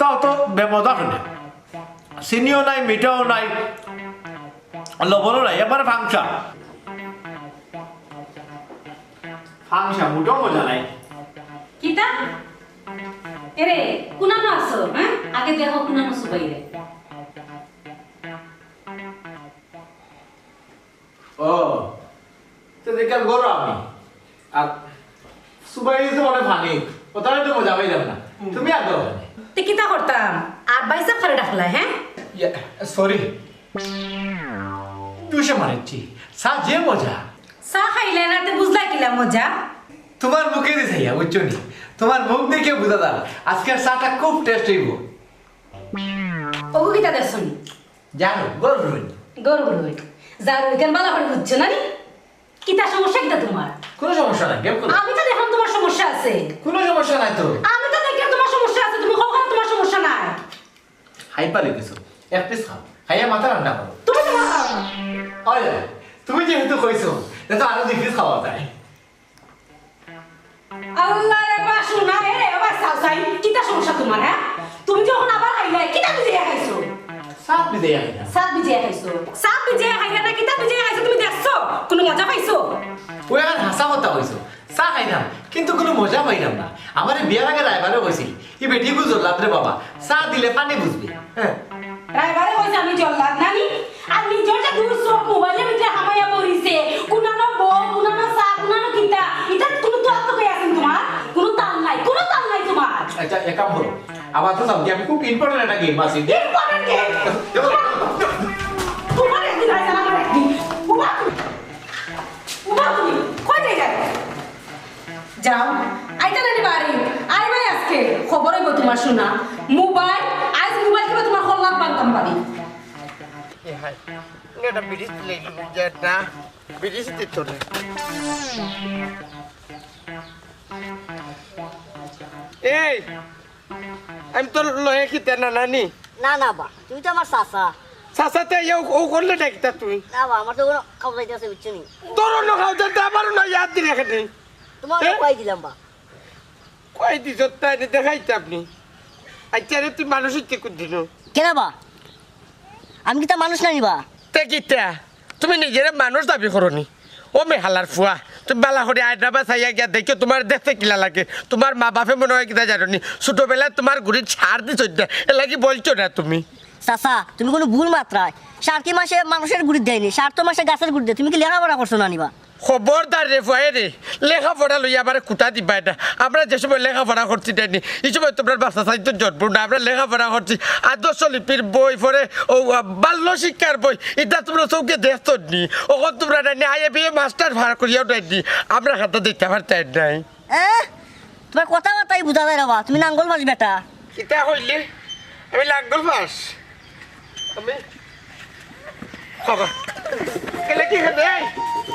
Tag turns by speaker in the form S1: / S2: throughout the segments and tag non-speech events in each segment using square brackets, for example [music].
S1: চাও তো বেমজা কেনে চিনিও নাই মিঠাও নাই লবণও নাই এবারে ফাংশা ফাংশা মোটেও মজা নাই।
S2: কিতা? এরে কুনানো আছো হ্যাঁ আগে দেখো কুনানো সুবাইরে
S1: ও তো দেখে গরো আমি। আর সুবাই তো অনেক ফানি ওটাই তো মজা পাইলাম না। তুমি আর
S2: তে কিতা করতাম? আর বাইসা খারে ডাকলা হ্যাঁ?
S1: সরি তুষে মানেছি সা যে মজা।
S2: চা খাইলে না তে বুঝলা কিলা মজা?
S1: তোমার মুখে দিছে ইয়া বুঝছ নি? তোমার মুখ দেখে বুঝা দাও আজকের চাটা খুব টেস্ট হইব।
S2: ওগু কিতা দেখছনি
S1: জানো গরু রইল
S2: গরু গরু যার ওইখান বালা করে বুঝছ না নি? কিতা সমস্যা কিতা তোমার?
S1: কোনো সমস্যা নাই গেম করো
S2: আমি তো দেখলাম তোমার সমস্যা আছে।
S1: কোনো সমস্যা নাই তো
S2: আমি তো দেখলাম তোমার সমস্যা আছে তুমি কখন তোমার সমস্যা নাই
S1: হাই পালে কিছু এক পিস খাও খাইয়া মাথা রান্না করো
S2: তুমি তোমার
S1: তুমি যেহেতু কইছো তো আরও দুই পিস খাওয়া যায়
S2: আল্লাহ রে বাসু না এ আবার সাউ সাই কিতা সমস্যা তোমার হ্যাঁ তুমি যখন আবার খাইলে কিতা বিজে খাইছো?
S1: সাত আই না
S2: সাত বিজে খাইছো। সাত বিজে খাইলে না কিতা বিজে খাইছো তুমি দেখছ? কোনো মজা পাইছো?
S1: ওই এখন হাসা কথা হইছো চা খাইলাম কিন্তু কোনো মজা পাইলাম না। আমার বিয়ার আগে রায়বারে কইছিল ই বেটি বুঝো লাদ্রে বাবা চা দিলে পানি বুঝবি হ্যাঁ
S2: ড্রাইভারে কইছে আমি জল্লাদ নানি আর নিজের যে দূর চোখ মোবাইলের ভিতরে হামাইয়া পড়িছে কুনানো বউ কুনানো চা কুনানো কিতা এটা কোনো তো আত্ম কই আছেন তোমার কোনো তাল নাই কোনো তাল নাই তোমার
S1: আচ্ছা এক কাম করো আবার তো সামনে আমি খুব ইম্পর্টেন্ট একটা গেম আছে।
S2: ইম্পর্টেন্ট কে তোমার একদিন আইসা আমার একদিন। তুমি তুমি। যাও। আইতা নানি বাড়ি। আই ভাই আজকে খবর হইব তোমার শোনা। মোবাইল আজ মোবাইল কিবা তোমার হল্লাত বানতাম বাড়ি
S3: এটা ব্রিটিশ না দিত না এই আমি তোর লয়ে খেতে না নানি?
S4: না না বা তুই তো আমার চাচা।
S3: সাসাতে ও করলে ডাকিতা তুই?
S4: না বা আমার তো কোনো খাবার যাইতেছে বুঝছ নি?
S3: তোর অন্য খাও তো আমারও না ইয়াদ দিলে এখানে।
S4: তোমার
S3: এ?
S4: দিলাম বা।
S3: কয় দিছ তাই দেখাইতে আপনি। আচ্ছা রে তুই মানুষ হচ্ছে কোনদিন
S4: কেন বা? আমি কি তা মানুষ না নিবা
S3: তে কিতা তুমি নিজের মানুষ দাবি করনি। ও মে হালার ফুয়া তুমি বালা করে আয়না বা চাইয়া গিয়া দেখো তোমার দেখতে কিলা লাগে। তোমার মা বাপে মনে হয় কিনা জানি ছোটবেলায় তোমার ঘুরি ছাড় দিছ এ লাগি বলছো না তুমি?
S4: চাচা তুমি কোনো ভুল মাত্রায়। সার কি মাসে মানুষের গুড়ি দেয়নি? সার তো মাসে গাছের গুড়ি দেয়। তুমি কি লেখাপড়া করছ না নিবা
S3: খবরদার রে ফুয়াই রে লেখাপড়া লইয়া আমার কুটা দিবা এটা আমরা যে সময় লেখাপড়া করছি দেয়নি এই সময় তোমার বাচ্চা সাহিত্য জন্ম না আমরা লেখাপড়া করছি। আদর্শ লিপির বই পড়ে ও বাল্য শিক্ষার বই এটা তোমরা চৌকে দেখতো নি। ওখন তোমরা নেয়নি আইএ বিএ মাস্টার ভাড়া করিয়াও নেয়নি আমরা হাতে দিতে পারতাই নাই
S4: তোমার কথা বার্তাই বুঝা যায় না বা তুমি নাঙ্গল মাস বেটা।
S3: কিতা হইলে আমি লাঙ্গল পাস আমি খবর কি এই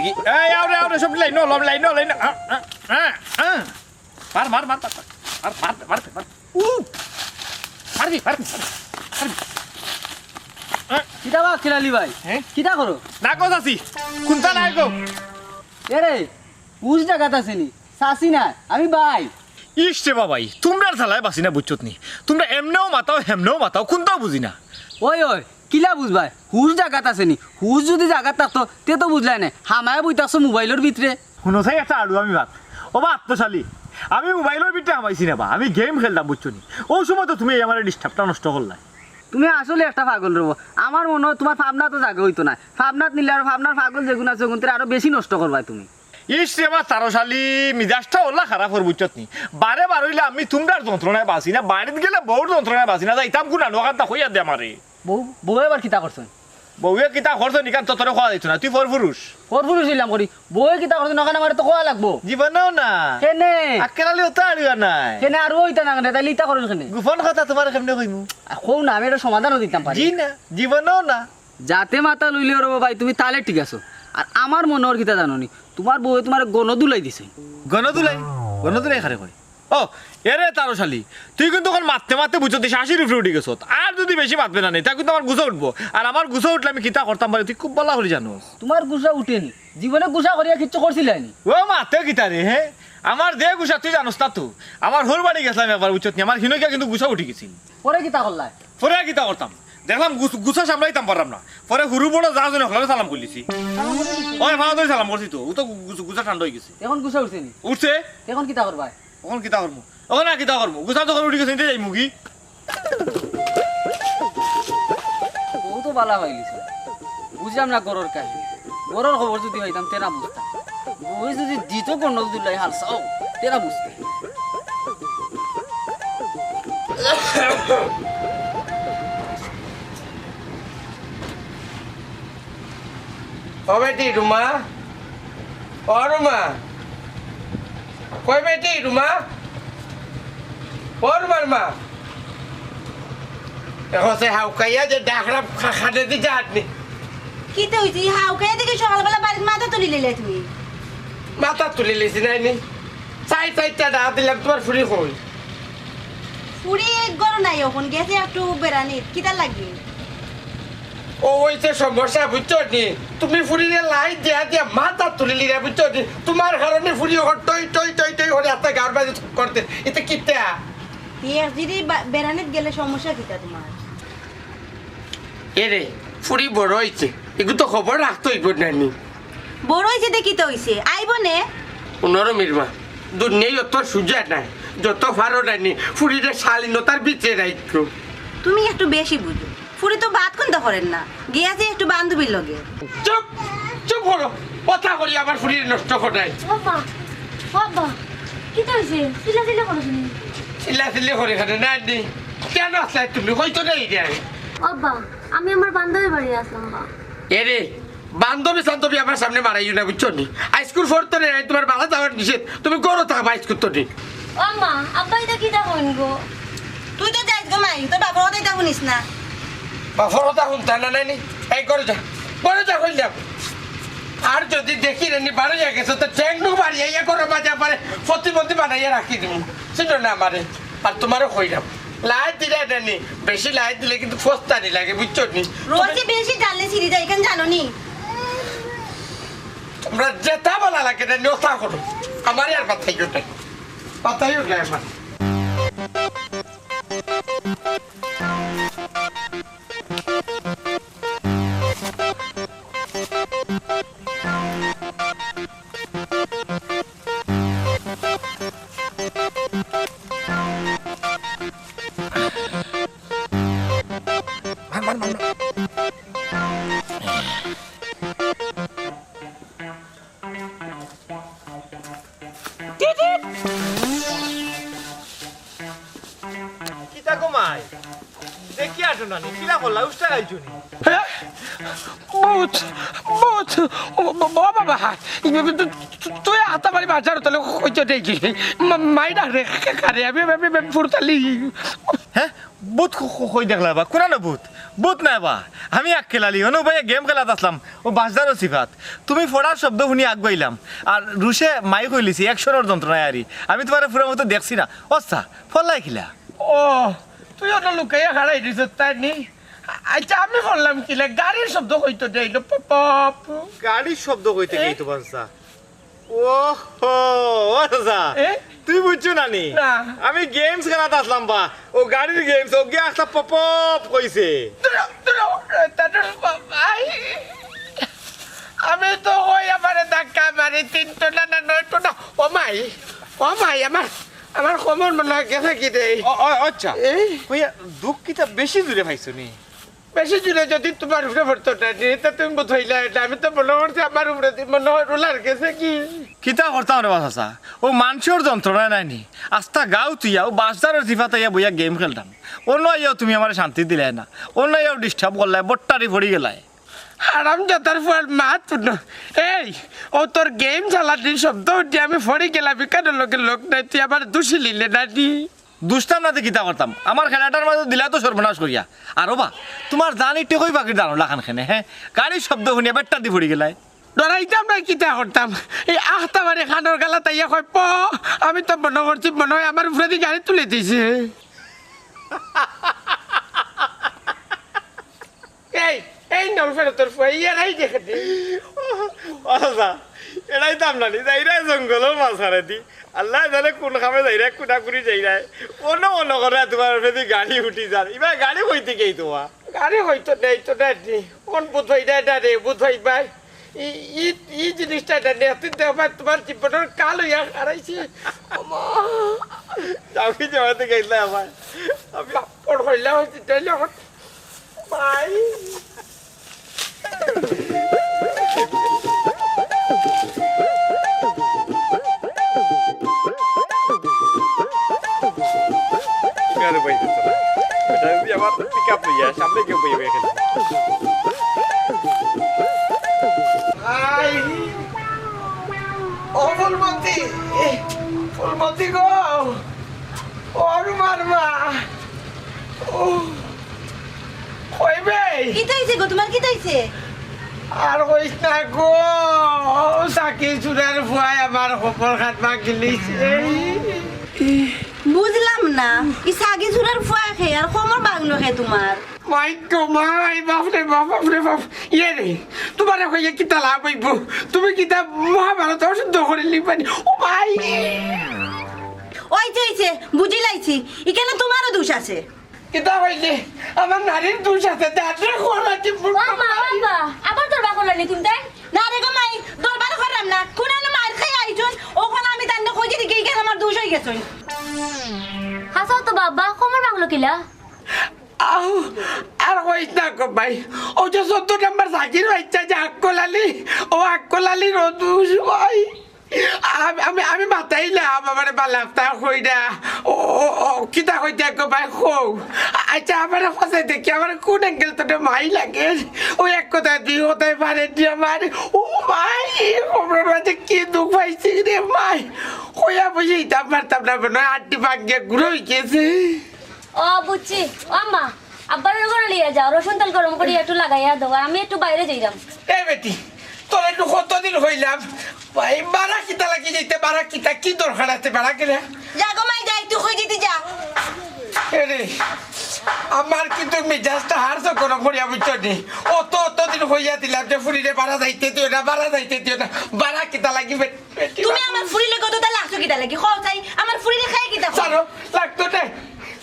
S5: দেখি এই আউরে আউরে সব লাইন লব লাইন লাইন মার মার মার মার মার মার মার মার উ মারবি মারবি
S6: কিতা বা খিলালি ভাই?
S5: হ্যাঁ?
S6: কিতা করো
S5: না কো চাচি কোনটা নাই গো
S6: এরে বুঝ জায়গাত আছে নি? চাচি না আমি ভাই
S5: ইসছে বাবাই তোমরা চালায় বাসি না বুঝছত নি। তোমরা এমনেও মাতাও হেমনেও মাতাও কোনটাও বুঝি না
S6: ওই ওই কিলা বুঝবাই হুজ জাগাত আছে নি হুজ যদি জাগাত থাকতো তে তো বুঝলাই না হামায় বইতাছো মোবাইলের ভিতরে
S5: শুনো চাই একটা আলু আমি ভাত। ও বা আত্মশালী। আমি মোবাইলের ভিতরে হামাইছি না বা আমি গেম খেলতাম বুঝছ নি? ওই সময় তো তুমি আমার ডিস্টার্বটা নষ্ট করলাই
S6: তুমি আসলে একটা পাগল রব আমার মনে হয় তোমার ভাবনা তো জাগে হইতো না ভাবনাত নিলে আর ভাবনার পাগল যেগুন আছে ওগুন আরও বেশি নষ্ট করবাই তুমি।
S5: ইস রে বা তারশালী মিজাজটা ওলা খারাপ হর বুঝছত নি? বারে বার হইলে আমি তোমরার যন্ত্রণায় বাসি না বাড়িতে গেলে বহুত যন্ত্রণায় বাসি না যাইতাম কোন আনো কান্তা হইয়া দে আমারে
S6: বউ বউ এবার কিতা করছেন
S5: বউয়ে কিতা খরচ নিকান ততরে খাওয়া দিত না তুই ফর পুরুষ
S6: পুরুষ ছিলাম করি বই কিতা করছে নখানে আমার তো কোয়া লাগবো।
S5: জীবনেও না।
S6: কেনে?
S5: আকেলালি ওটা আড়িয়া নাই।
S6: কেনে আর ওইটা না কেনে তাইলে ইটা করো কেনে?
S5: গোপন কথা তোমার কেমনে কইমু?
S6: কৌ না আমি এটা সমাধানও দিতাম পারি
S5: জি না জীবনেও না।
S6: যাতে মাথা লইলে রব ভাই তুমি তাহলে ঠিক আছো। আর আমার মনে ওর কিতা জানো নি তোমার বউ তোমার গণ দুলাই দিছে
S5: গণদুলাই গণদুলাই খারে কয়? ও এরে তারো শালি তুই কিন্তু ওখানে মারতে মারতে বুঝতে আশির উপরে উঠে গেছত আর যদি বেশি মারবে না নেই তা কিন্তু আমার গুছা উঠবো। আর আমার গুছা উঠলে আমি কিতা করতাম পারি তুই খুব বলা হলি জানো
S6: তোমার গুসা উঠেনি জীবনে গুসা করিয়া কিচ্ছু করছিলানি
S5: ও মাতে কিতা রে হে? আমার দে গুছা তুই জানোস না তো। আমার হোর বাড়ি গেছিলাম একবার উচ্চত নিয়ে আমার হিনকিয়া কিন্তু গুছা উঠে গেছিল।
S6: পরে কিতা করলাই?
S5: পরে কিতা করতাম? দেখলাম গুছ- গুছা সামলাইতাম পারলাম না। পরে হুরু বড় যা জনে হলে সালাম করলিছি। ওই ভালো সালাম করছি তো ও তো গুছ- গুছা ঠান্ডা হয়ে গেছে।
S6: এখন গুসা উঠছেনি
S5: উঠছে?
S6: এখন কিতা করবাই?
S5: ওখান কিতা করব ওখানে আর কিতা করব গুছা যখন উঠে গেছে যাই মুগি।
S6: ও তো বালা হয়ে গেছে বুঝলাম না গরর কাহিনী। গরর খবর যদি হইতাম তেরা বুঝতাম ওই যদি দিত গণ্ড দুলাই হাল চাও তেরা বুঝতে
S3: ও বেটি রুমা ও রুমা কই বেটি রুমা? ও রুমার মা এখন সে হাউকাইয়া যে ডাকরা খাটে দিতে হাটনি
S2: কি তো হইছে? হাউকাই দেখে সকালবেলা বাড়ির মাথা তুলি লিলে তুমি।
S3: মাথা তুলে লিছি নাইনি চাই চাইটা ডাক দিলাম তোমার ফুরি কই?
S2: ফুরি গরু নাই এখন গেছে একটু বেড়ানি কিতা লাগবে?
S3: ও হইছে সমস্যা বুঝছ নি? তুমি ফুরিলে লাই দিয়া দিয়া মাথা তুলে লিরা বুঝছ নি? তোমার কারণে ফুরি টই টই টই টই করে হাতে গাড় বাজে করতে এটা কিতে?
S2: এক যদি বেড়ানিত গেলে সমস্যা কিতা তোমার?
S3: এরে ফুরি বড় হইছে এগুলো তো খবর রাখতে হইব নানি
S2: বড় হয়েছে দেখি তো হইছে আইব নে?
S3: পনেরো মিরমা দুনিয়ায় অত সুজা নাই। যত ফারো নানি ফুরিরে শালীনতার বিচে রাখো
S2: তুমি একটু বেশি বুঝো ফুরি তো বাদ কোন করেন না গিয়াছে একটু বান্ধবীর লগে।
S3: চুপ চুপ করো কথা করি আমার ফুরির নষ্ট করাই
S7: বাবা বাবা কি তো হয়েছে চিল্লা চিল্লা
S3: চিল্লা চিল্লি করে খানে নানি কেন আসলে তুমি হয়তো নেই যায়
S7: বাবা আমি আমার বান্ধবীর বাড়ি আসলাম বা
S3: এরে বান্ধবী সান্ধবী আমার সামনে মারাইও না? বুঝছ নি হাইস্কুল ফোর্থ রে তোমার বালা যাওয়ার নিষেধ তুমি গরো থাকবা হাইস্কুল তো নি?
S7: ও মা আব্বা এটা কি দেখুন গো
S2: তুই তো যাইস গো মাই। তোর বাবার কথাই তা না?
S3: বা ফরতা শুনতা না নাইনি এই করে যা। করে যা কইলাম আর যদি দেখি রেনি বারো হয়ে গেছে তো ঠ্যাংটু বাড়িয়ে ইয়ে করে বাজা পারে প্রতিবন্ধী বানাইয়া রাখি দিব। ছিল না আমারে আর তোমারও কইলাম লাইট দিলে নানি বেশি লাইট দিলে কিন্তু ফস্তানি লাগে বুঝছ নি?
S2: রোজই বেশি জানলে সিঁড়ি যায় এখানে জানো নি?
S3: তোমরা যেটা বলা লাগে না নোতা করো। আমারই আর ওটাই পাতাই ওটাই আমার।
S5: কিতা কমাই দেখি আটো নানি কিলা করলা উস্তা গাইছো নি
S3: বহুত বহুত বাবা তুই হাতা বাড়ি বাজার তাহলে কইছো দেখি মাইডা রে কারে আমি আমি ফুরতালি
S5: হ্যাঁ বুত কই দেখলা বা কোনা না বুত বুত নাই বা। আমি এক খেলালি অনু ভাই গেম খেলাত আসলাম ও বাসদারও সিফাত তুমি ফোড়ার শব্দ শুনি আগবাইলাম আর রুশে মাই কইলিছি একশনের যন্ত্রণায় আরি আমি তোমার পুরো মতো দেখছি না। অচ্ছা ফল্লাই খিলা?
S3: ও তুই অত লুকাইয়া হারাই দিছ তাই নি? আচ্ছা আমি বললাম কিলে? গাড়ির শব্দ কইতো দেইল পপ
S5: গাড়ির শব্দ কইতে গেই তো বাচ্চা ও হো আচ্ছা
S3: এ?
S5: তুই বুঝছ নানি
S3: না।
S5: আমি গেমস খেলাত আসলাম বা। ও গাড়ির গেমস ও গিয়ে আসলা পপ কইছে।
S3: আমি তো ওই আমার ধাক্কা মারি তিনটো না না নয়টো না। ও মাই ও মাই আমার আমার কোমর মনে হয় গেছে কি রে?
S5: ও ও, আচ্ছা।
S3: এই।
S5: কইয়া দুঃখ কিতা বেশি দূরে পাইছো নি?
S3: বেশি জুড়ে যদি তোমার উপরে পড়তো না তা তুমি বোধইলা এটা। আমি তো মনে করছি আমার উপরে মনে হয় রোলার গেছে কি?
S5: কিতা করতাম রে বাসা ও মানুষের যন্ত্রণা নাই নি। আস্তা গাও তুইয়া ও বাসদারের জিফাতে ইয়া বইয়া গেম খেলতাম। অন্য আইয়াও তুমি আমার শান্তি দিলে না। অন্য আইয়াও ডিস্টার্ব করলাই বট্টারি ভরি গেলাই।
S3: হারাম যাতার ফল মাত পুন এই ও তোর গেম চালাটির শব্দ আমি ফড়ি গেলাম কেন লোকের লোক নাই তুই আবার দোষী লিলে নাটি
S5: দুষ্টাম না কিতা করতাম? আমার খেলাটার মাঝে দিলা তো সর্বনাশ করিয়া আর বা তোমার জানি টেকই বাকির দাঁড়ো লাখান খেনে হ্যাঁ গাড়ির শব্দ শুনিয়া বেটটা দি পড়ি গেলাই।
S3: ডরাইতাম না কিতা করতাম এই আখতা বারে খানোর গালা তাইয়া কয় প আমি তো মনে করছি মনে হয় আমার উপরে দিয়ে গাড়ি তুলে দিছে। এই এই নলফের তোর ফুয়া ইয়ারাই দেখে দে।
S5: এটাই দাম নানি জঙ্গলের দি। আল্লাহ জানে কোন খামে যাইরাই কুনা কুড়ি যাইরাই অন্য অন্য করে তোমার ফেদি গাড়ি উঠি যান এবার গাড়ি হইতে গেই তোমার
S3: গাড়ি হয়তো নেই তো নেই কোন বুধ না রে বুধ ভাই। ই- ই- ই জিনিসটা এটা তোমার জীবনের কাল হইয়া হারাইছি।
S5: আমি। গেছিলে আমার
S3: আমি পড় হইলা হয়েছি আমার ভাই
S5: গাড়ি পাইতে চলা এটা যদি আমার পিক আপ লইয়া সামনে কেউ পাইবে এখানে।
S3: ও ফুলমতি ফুলমতি গো। ও রুমার মা। ও কইবে
S2: কি তাইছে গো তোমার কি তাইছে
S3: আর কইস না গো চাকি চুরার ভুয়াই আমার খবর খাতমা গিলিছে।
S2: বুঝলাম না ই সাগি চুরার ফুয়া খেয়ে আর কমর বাগনো খেয়ে তোমার
S3: মাই গো মাই বাপরে বাপ বাপরে বাপ। ইয়ে রে তোমার কইয়া কিতা লাভ হইব। তুমি কিতা মহাভারত অশুদ্ধ করে লিবানি ও ভাই
S2: ওই চাইছে বুঝি লাইছি। এখানে তোমারও দোষ আছে।
S3: কিতা হইলে আমার নারীর দোষ আছে। দাঁড়ে খোলা কি
S7: আবার তোর বা করলানি তুমি তাই
S2: না রে গো মাই দরবার করলাম না। কোন মার খাই আইছুন ওখানে আমি তান্নে কই দিদি গিয়ে আমার দোষ হয়ে গেছুন
S7: হাসাও তো বাবা কমর বাংলো কিলা?
S3: আহ, আর কইস না গো ভাই, ও যে চোদ্দ নাম্বার সাকির বাচ্চা যে আকলালি ও লালি রদুস ভাই আমি আমি মাতাইলাম আমার বালাপতা হই না ও কিতা কইতে গো ভাই খৌ আচ্ছা আমার ফাঁসে দেখি আমার কোন অ্যাঙ্গেল তোর মাই লাগে? ও এক কথা দুই কথায় পারে দি আমার। ও মাই আমার মাঝে কি দুঃখ পাইছি রে মাই। কইয়া বুঝি ইতাম পারতাম না মনে আটটি ভাগ্যে হয়ে গেছে।
S7: ও বুঝছি। ও আম্মা আব্বার ঘরে লিয়ে যাও রসুন তেল গরম করে একটু লাগাইয়া দাও আমি একটু বাইরে যাইলাম
S3: এই বেটি তোর একটু কতদিন হইলাম? ভাই বারা কিতা লাগি যাইতে বারা কিতা কি দরকার আছে বারা কেনা?
S2: যা গো মাই যাই তুই কই দিদি যা।
S3: এরে আমার কিন্তু মেজাজটা হারছ কোনো ফরিয়া বুঝছ নি? অত অত দিন হইয়া দিলাম যে ফুরিরে বারা যাইতে দিও না বারা যাইতে দিও না। বারা কিতা লাগি বে- বেটি
S2: তুমি আমার ফুরিলে কত লাগছো কিটা লাগি? খাও চাই আমার ফুরিলে খাই খাও?
S3: সারো লাগতো না।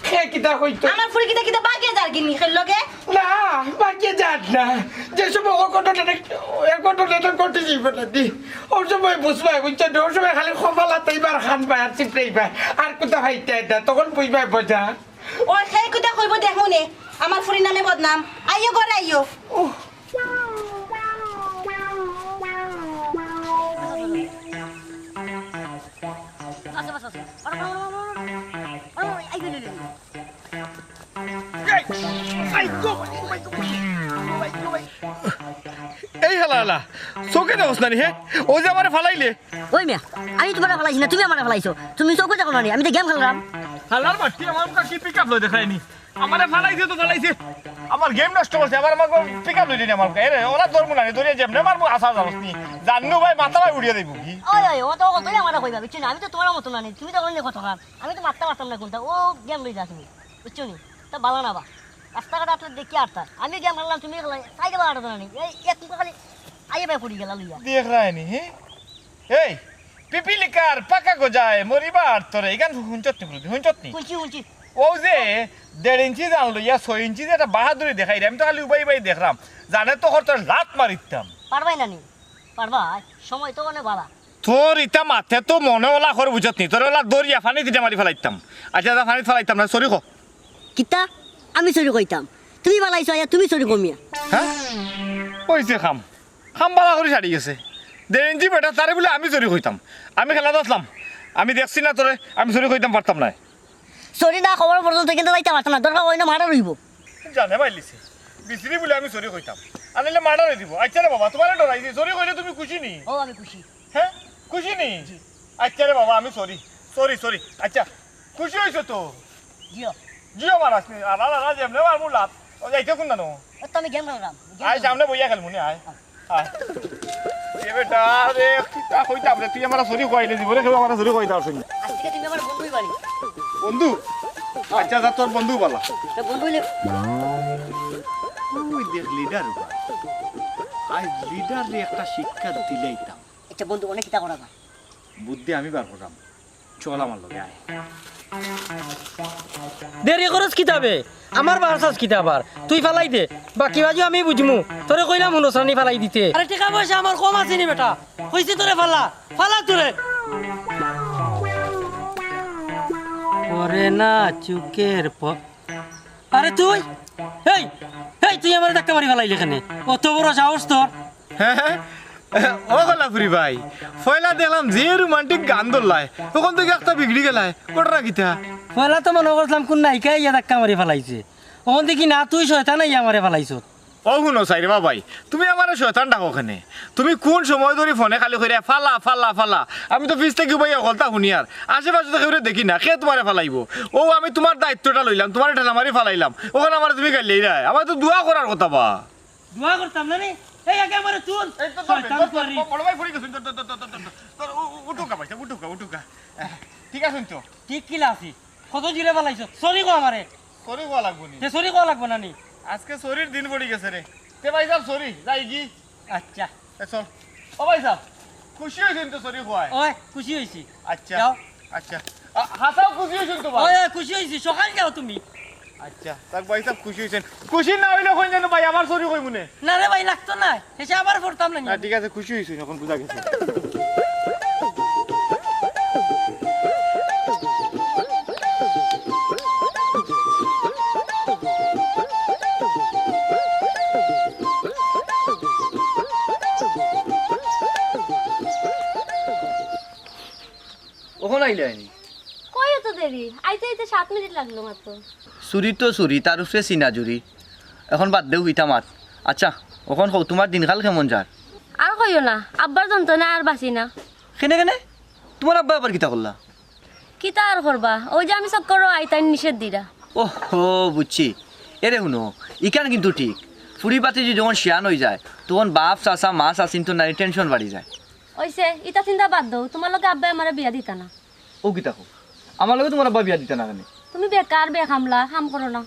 S3: খে কিতা হইতো?
S2: আমার ফুরি কিটা কিটা বাগে যার খেললগে
S3: না বাকি যান না। যে সময় ও ঘটনা এ ঘটনাটা ঘটে যাইবে না দি। ওর সময় বুঝবাই বুঝছ ওর সময় খালি খফালাতে এবার খান পায় আর পায়। আর কোথা ভাইতে এটা তখন বুঝবাই বোঝা।
S2: ওই সেই কথা কইব দেখমু নে আমার ফুরি নামে বদনাম আইও ঘরে আইও
S4: আচ্ছা আচ্ছা আচ্ছা
S5: এই হেলা হেলা চোখে দেখোস না হে? ও যে আমার ফালাইলে।
S4: ওই মিয়া আমি তোমার ফেলাইছি না তুমি আমার ফেলাইছো। তুমি চৌকো দেখো না আমি তো গেম খেললাম।
S5: হালার মাটি আমার কি পিক আপ লই দেখায়নি আমারে ফালাইছে তো ফালাইছে। আমার গেম নষ্ট করছে আবার আমার পিক আপ লই দিনি আমার এরে ওরা ধর্ম না ধরে যেম না মারবো আসা যাবস নি জাননু ভাই মাথা ভাই উড়িয়ে দেবো কি?
S4: ওই ওই ও তো কতই আমার কইবা বুঝছ না? আমি তো তোমার মতো না নি তুমি তো অন্য কথা আমি তো মারতে পারতাম না কোনটা। ও গেম লই যা তুমি বুঝছ নি? তা ভালো না বা। রাস্তাঘাট আসলে দেখি আটটা আমি গেম খেললাম তুমি গেলা আটটা না। এক খালি আইয়ে ভাই পড়ি গেলা লইয়া।
S5: দেখ রায়নি এই পিপিলিকার পাকা গজায় মরিবার তোরে। এখান হুঞ্চত নি হুঞ্চত নি?
S4: কুঞ্চি কুঞ্চি
S5: ও যে দেড় ইঞ্চি জানলো ইয়া ছয় ইঞ্চি যে একটা বাহাদুরি দেখাই আমি তো খালি উবাই উবাই দেখলাম। জানে তো তোর লাত মারিতাম।
S4: পারবাই না নি? পারবা? সময় তো অনেক বালা।
S5: তোর ইটা মাথে তো মনে ওলা করে বুঝত নি। তোর ওলা দরিয়া ফানি দিতে মারি ফেলাইতাম। আচ্ছা ফানি ফেলাইতাম না সরি কো।
S4: কিতা? আমি চুরি কইতাম। তুমি বালাইছো আয়া তুমি চুরি কমিয়া।
S5: হ্যাঁ কইছে খাম। খাম বালা করে ছাড়ি গেছে। ইঞ্চি বেটা তারে বলে আমি চুরি কইতাম। আমি খেলা আসলাম আমি দেখছি না তোরে আমি চুরি কইতাম পারতাম না
S4: চুরি না খবর পর্যন্ত কিন্তু যাইতে পারতাম না। দরকার ওই না মারা রইব
S5: জানে পাইলিছে বিচরি বলে আমি চুরি কইতাম। আনিলে মার্ডার হয়ে দিব। আচ্ছা রে বাবা তোমার ডরাইছি সরি কইলে তুমি খুশি নি?
S4: ও আমি খুশি।
S5: হ্যাঁ খুশি নি? আচ্ছা রে বাবা আমি সরি সরি সরি আচ্ছা খুশি হয়েছো তো?
S4: জিও
S5: জিও মারাস নি আর আর আর যেমনে আর মু লাভ। ও যাইতে কোন নানো
S4: ও তো আমি গেম খেললাম
S5: আয় সামনে বইয়া খেলমু নি আয়। আয়। এ বেটা রে বলে? তুই আমার সরি কইলে জীবনে কেউ আমার সরি কইতা শুনি।
S4: আজ থেকে তুমি আমার বন্ধুই বাড়ি।
S5: বন্ধু? আচ্ছা যা তোর বন্ধু বলা।
S4: তো বন্ধু হইলে
S1: ওই দেখ লিডার আজ লিডার রে একটা শিক্ষা দিলেইতাম
S4: একটা বন্ধু অনেক কিতা করা
S5: বুদ্ধি আমি বার করলাম। চল আমার লগে আয়।
S8: দেরি করস কিতাবে? আমার বারসাস কিতাবার তুই ফালাই দে। বাকি বাজু আমি বুঝমু। তোরে কইলাম অনুসরণী ফালাই দিতে। আরে টাকা পয়সা আমার কম আছে নি বেটা। কইছি তোরে ফালা। ফালা তোরে। ওরে না চুকের প আরে তুই? এই এই তুই আমার ধাক্কা মারি ফেলাইলি এখানে অত বড় সাহস তোর। [laughs]
S5: ও ভাই। পয়লা দেখলাম যে রোমান্টিক গান ধরলায় তখন থেকে একটা বিগড়ি গেলায়। কোটরা কিতা
S8: পয়লা তো মনে করলাম কোন নায়িকা ইয়া ধাক্কা মারি ফেলাইছে ওখান দেখি না তুই শয়তান ইয়া মারে ফেলাইছ
S5: ও শুনো সাইরে ভাই তুমি আমার শয়তান ডাকো ওখানে তুমি কোন সময় ধরে ফোনে খালি করে ফালা ফালা ফালা। আমি তো ফিস থেকে ভাই অকলতা শুনি আর আশেপাশে তো কেউ দেখি না সে তোমারে ফালাইব? ও আমি তোমার দায়িত্বটা লইলাম তোমার ঠেলা মারি ফালাইলাম ওখানে আমার তুমি গাইলেই আমার তো দোয়া করার কথা বা।
S8: দোয়া করতাম না? এই আগে আমারে তুল। শয়তান করি।
S5: ঠিক আছে তো?
S8: ঠিক কি লাসি কত জিরে ফেলাইছ সরি কো আমারে।
S5: সরি হওয়া লাগবো নি?
S8: তে সরি কো লাগবো না নি?
S5: আজকে সরির দিন পড়ে গেছে রে তে ভাই সাহেব সরি যাই কি
S8: আচ্ছা।
S5: এ চল। ও ভাই সাহেব খুশি হয়েছেন তো সরি হওয়ায়
S8: ওই খুশি হইছি
S5: আচ্ছা।
S8: যাও।
S5: আচ্ছা। হাসাও খুশি হয়েছেন তো ভাই?
S8: ওই, খুশি হইছি সকাল যাও তুমি।
S5: আচ্ছা তাক ভাই সাহেব খুশি হয়েছেন। খুশি না হইলে কই জানো ভাই আমার সরি কই মনে?
S8: না রে ভাই লাগতো না। এসে আবার পড়তাম না
S5: ঠিক আছে খুশি হয়েছেন এখন বুঝা গেছে।
S6: ওখানে আইলে আইনি?
S7: কই এত দেরি? আইতে আইতে সাত মিনিট লাগল মাত্র।
S6: চুরি তো চুরি তার উপরে চিনা জুরি এখন বাদ দেও ইটা মাত। আচ্ছা ওখন কও তোমার দিনকাল কেমন যার
S7: আর কইও না আব্বার যন্ত্রণা আর বাঁচি না।
S6: কেনে কেনে? তোমার আব্বা আবার কিতা করলা
S7: কিতা আর করবা ওই যে আমি সব করো আইতাই নিষেধ দিরা
S6: ও হো বুঝছি এরে শুনো ইকান কিন্তু ঠিক। ফুরি পাতি যদি যখন শিয়ান হয়ে যায় তখন বাপ চাচা মা চাচিন তো নারী টেনশন বাড়ি যায়।
S7: ওইসে ইটা চিন্তা বাদ দাও তোমার লগে আব্বাই আমার বিয়া দিতা না।
S6: ও কিতা কো আমার লগে তোমার আব্বা বিয়া দিতে না কেন?
S7: তুমি বেকার বিয়া খামলা হাম করো না।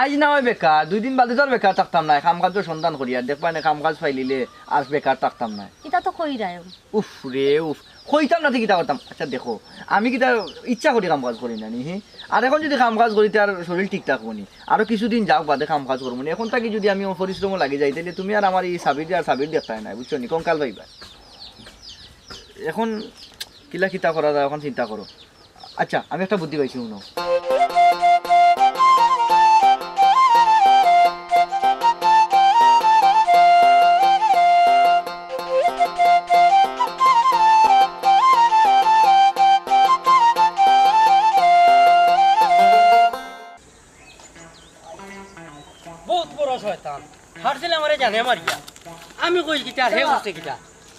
S6: আজ না হয় বেকার দুই দিন বাদে তো বেকার থাকতাম না। কাম কাজের সন্ধান করি আর দেখবা না কাম কাজ ফাইলিলে আজ বেকার থাকতাম না।
S7: ইতা তো কই রায়
S6: উফ রে উফ কইতাম না কিতা করতাম। আচ্ছা দেখো আমি কিতা ইচ্ছা করি কাম কাজ করি না নি হি? আর এখন যদি কাম কাজ করি তার শরীর ঠিক থাকব নি। আরও কিছুদিন যাও বাদে কাম কাজ করব নি। এখন থাকি যদি আমি পরিশ্রম লাগি যাই তাহলে তুমি আর আমার এই সাবির আর সাবির দেখতে না বুঝছ নি? কঙ্কাল ভাইবা এখন কিলা কিতা করা যায় এখন চিন্তা করো। আচ্ছা আমি একটা বুদ্ধি পাইছি
S8: মারিয়া আমি কই কিটা হে করছে কিটা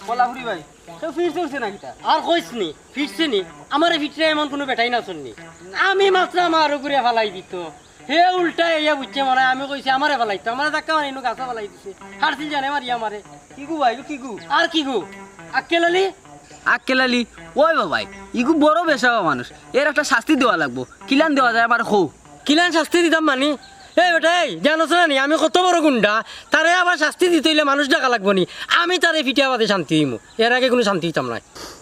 S6: কলাপুরি ভাই। কেউ ফির চলছে না
S8: আর কইস নি ফিরছে নি? আমারে ফিটরে এমন কোনো বেটাই না শুননি। আমি মাত্র আমার উপরে ফালাই দিত। হে উল্টা ইয়া বুঝছে মানে আমি কইছি আমারে ফালাইতো। আমারে ধাক্কা মারি ইনু গাছা ফালাই দিছে। হারছিল জানে মারি আমারে।
S6: কি গু ভাই কি গু
S8: আর কি গো আক্কেলালি
S6: আক্কেলালি ওই বাবাই ইগু বড় বেসাবা মানুষ। এর একটা শাস্তি দেওয়া লাগবো। কিলান দেওয়া যায় আবার খৌ
S8: কিলান শাস্তি দিতাম মানি? এই বেটা এই জানোস না নি? আমি কত বড় গুন্ডা তারে আবার শাস্তি দিতে হইলে মানুষ ডাকা লাগবো নি। আমি তারে ফিটিয়া বাদে শান্তি দিমু। এর আগে কোনো শান্তি দিতাম না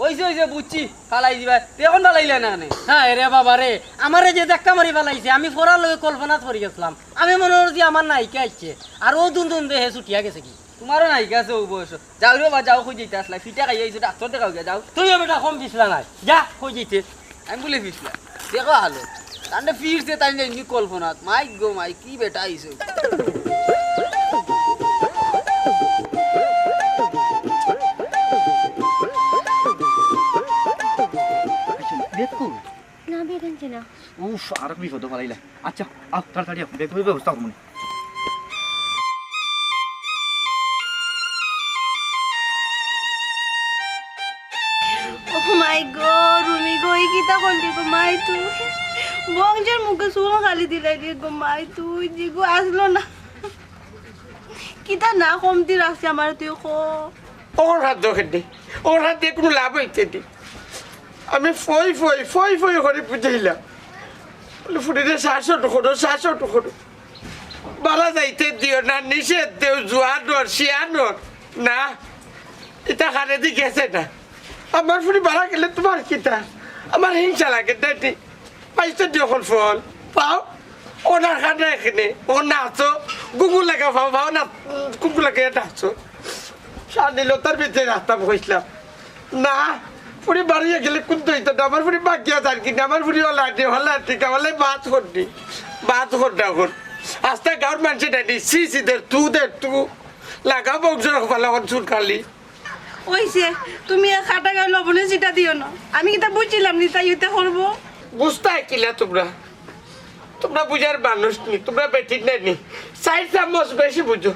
S6: ওইছে ওইছে বুঝছি। ফালাই দিবা। তুই এখন ফালাইলে না নে?
S8: হ্যাঁ রে বাবা রে। আমারে যে ধাক্কা মারি ফেলাইছে আমি ফোরা লগে কল্পনা করে গেছিলাম। আমি মনে করছি আমার নায়িকা আসছে আর ও দুন দুন দেহে ছুটিয়া গেছে কি?
S6: তোমারও নাই গেছে ও বয়স যাও রে বা যাও খুঁজ যেতে আসলা ফিটা খাই আইছো ডাক্তার দেখাও যাও।
S8: তুইও বেটা কম পিছলা নাই। যা কই যেতে
S6: আমি বলে ফিসলা দেখো হালো তাহলে দে তাই নি কল্পনা মাই গো মাই কি বেটা আইছো? দেখো।
S7: না বেরেনছে না।
S6: উফ আর কি হতো পালাইলা আচ্ছা আপ তাড়াতাড়ি আপ বেগ ব্যবস্থা করুন ও মাই গড রুমি গই
S9: কিতা কল গো মাই তুই বংশের মুখে চুল খালি দিলাই দিয়ে গো মাই, তুই জিগু আসলো না। কিতা না কমতি রাখছি আমার তুই কো।
S3: ওর হাত দোকান নেই ওর হাত দিয়ে কোনো লাভ হইতে নেই আমি ফই ফই ফই ফই করে বলে ফুটিতে শ্বাসও ঢুকো শ্বাসও ঢুকো বালা যাইতে দিও না, নিষেধ দেও জোয়ানোর শিয়ানোর না, এটা খানে দি গেছে না। আমার ফুটি বাড়া গেলে তোমার কিতা? আমার হিংসা লাগে দেখি পাইছো যখন ফল পাও ওনার খানে এখানে ও নাচো। গুগু লাগা পাও পাও না গুগু লাগে নাচো শান্তিলতার ভিতরে রাস্তা বসলাম না পুরি বাড়িয়ে গেলে কোন দইতো না আমার পুরি বাকিয়া যার কিনা আমার পুরি হলাটি হলাটি কামালে বাত করনি বাত কর না কর আস্তে গাঁর মানুষে সি সি দের তু দের তু। চুল খালি
S9: ওইছে তুমি খাটা গায়ে লবণে চিটা দিও না আমি কিতা বুঝছিলাম নি তাই ইতে করব
S3: বুঝতে কিলা তোমরা? তোমরা বুঝার মানুষ নি, তোমরা বেঠিক নাই নি। সাইড চামচ বেশি বুঝো।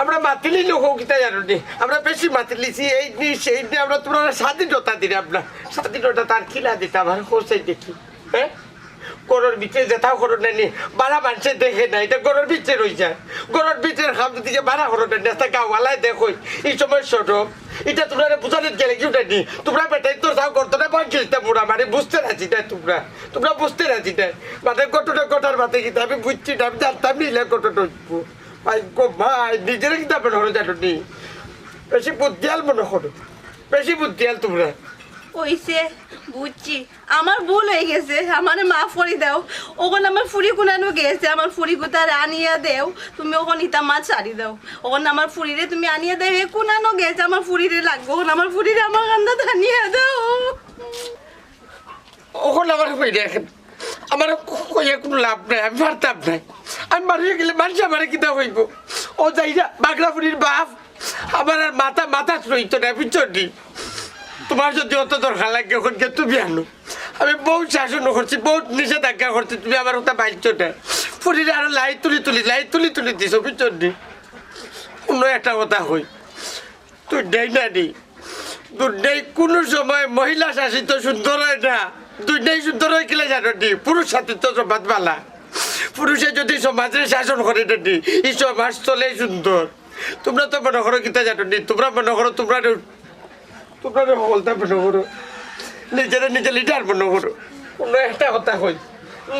S3: আমরা মাতিলি লোক কিতা জানো নি? আমরা বেশি মাতিলিছি এই নি, সেই নি, আমরা তোমরা স্বাধীনতা দিন আপনার স্বাধীনতা তার খিলা দিতে আমার হোসেন দেখি। হ্যাঁ গরুর ভিতরে যেথাও করো নানি বারা মানুষে দেখে না এটা গরুর ভিতরে রয়ে যায় গরুর ভিতরে খাম দিকে বারা করো না নেস্তা গাওয়ালায় দেখো। এই সময় ছোট, এটা তোমরা বুঝাতে গেলে কি নানি তোমরা বেটাই তো যাও করতো না বাকি বুড়া মানে বুঝতে রাজি না তোমরা। তোমরা বুঝতে রাজি না মানে ঘটনা ঘটার মাথায় কিন্তু আমি বুঝছি না, আমি জানতাম নিলে হইবো ভাই গো ভাই, নিজের কিতাব মনে হলো জানো নি। বেশি বুদ্ধিয়াল মনে করো। বেশি বুদ্ধিয়াল তোমরা।
S9: ওইছে বুঝছি। আমার ভুল হয়ে গেছে, আমার মাফ করে দাও। ওখানে আমার ফুরি কুনানো গেছে, আমার ফুরি কুতার আনিয়া দেও। তুমি ওখানে ইতা মাছ ছাড়ি দাও। ওখানে আমার ফুরিরে তুমি আনিয়া দেও। এ কুনানো গেছে, আমার ফুরিরে লাগবে। ওখানে আমার ফুরিরে আমার কান্দা আনিয়া দাও।
S3: ওখন আমার আমার কইয়া কোনো লাভ নাই, আমি পারতাম নাই। আমি বাড়িয়ে গেলে মানুষ আমার কিতা হইব? ও যাই না বাগড়াপুরির বাপ, আমার আর মাথা মাথা রইতো না, বুঝছি তোমার যদি অত দরকার লাগে ওখান কে তুমি আনো। আমি বহুত শাসন করছি বহুত নিষেধাজ্ঞা করছি, তুমি আমার ওটা বাইছ না। ফুরির আরও লাই তুলি তুলি, লাই তুলি তুলি দিছ, বুঝছি কোনো একটা কথা হই তুই দেই না দি দুটাই কোনো সময় মহিলা শাসিত সুন্দর হয় না। দুইটাই সুন্দর হয়ে গেলে জানো নি? পুরুষ শাসিত সমাজ বালা। পুরুষে যদি সমাজের শাসন করে নি এই সমাজ চলে সুন্দর। তোমরা তো মনে করো কিতা জানো নি? তোমরা মনে করো তোমরা তোমরা করো নিজেরা নিজে লিডার করো কোনো একটা কথা হই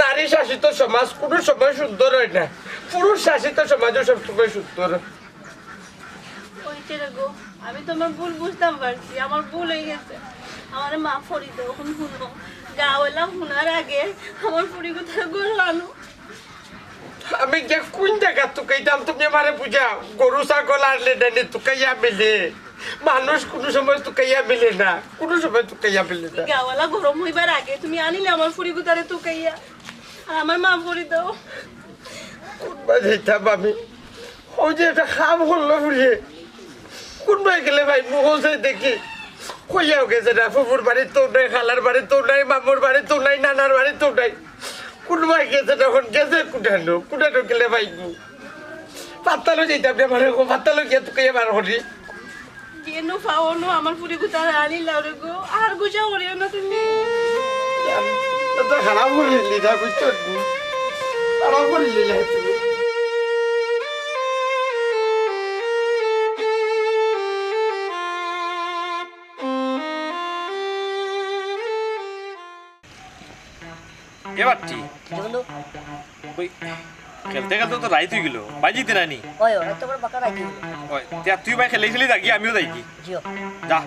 S3: নারী শাসিত সমাজ কোনো সময় সুন্দর হয় না। পুরুষ শাসিত সমাজও সবসময় সুন্দর
S9: আমি তোমার ভুল বুঝতাম পারছি আমার ভুল হয়ে গেছে। আমার মাফ করে দাও এখন শুনব গাওয়ালাম শোনার আগে আমার ফুরি কোথায় গোলানো
S3: আমি যে কোন জায়গা তুকাইতাম তুমি আমারে বুঝাও। গরু ছাগল আনলে নানি তুকাইয়া মিলে। মানুষ কোনো সময় তুকাইয়া মিলে না। কোনো সময় তুকাইয়া মিলে না।
S9: গাওয়ালা গরম হইবার আগে তুমি আনিলে আমার ফুরি কোথারে তুকাইয়া আর আমার মাফ করে দাও।
S3: কোনবা যেতাম আমি? ও যে একটা খাম হলো বুঝে কোনবাই গেলে ভাই সাই দেখি। কইয়াও গেছে না ফুফুর বাড়ি তো নাই খালার বাড়ি তো নাই মামুর বাড়ি তো নাই নানার বাড়ি তো নাই। কোনবাই গেছে তখন গেছে কুটানো কুটানো গেলে ভাই পাত্তালো যেতাম রে মানে পাত্তালো গিয়ে তুকে বার করি
S9: যেন পাওনো? আমার ফুরি কোথারে আনিলাও রে গো। আর গুজা করিও না তুমি।
S3: তো খারাপ করে লিলা বুঝছ খারাপ করে লিলা তুমি।
S5: এবারটি ওই খেলতে খেলতে তো রাইত হয়ে গেল। ভাই নানি
S4: ওই ওই তো বড় বাকা রাইত
S5: হয়ে গেল তুই ভাই খেলে খেলি থাকি আমিও
S4: থাকি।
S5: যা।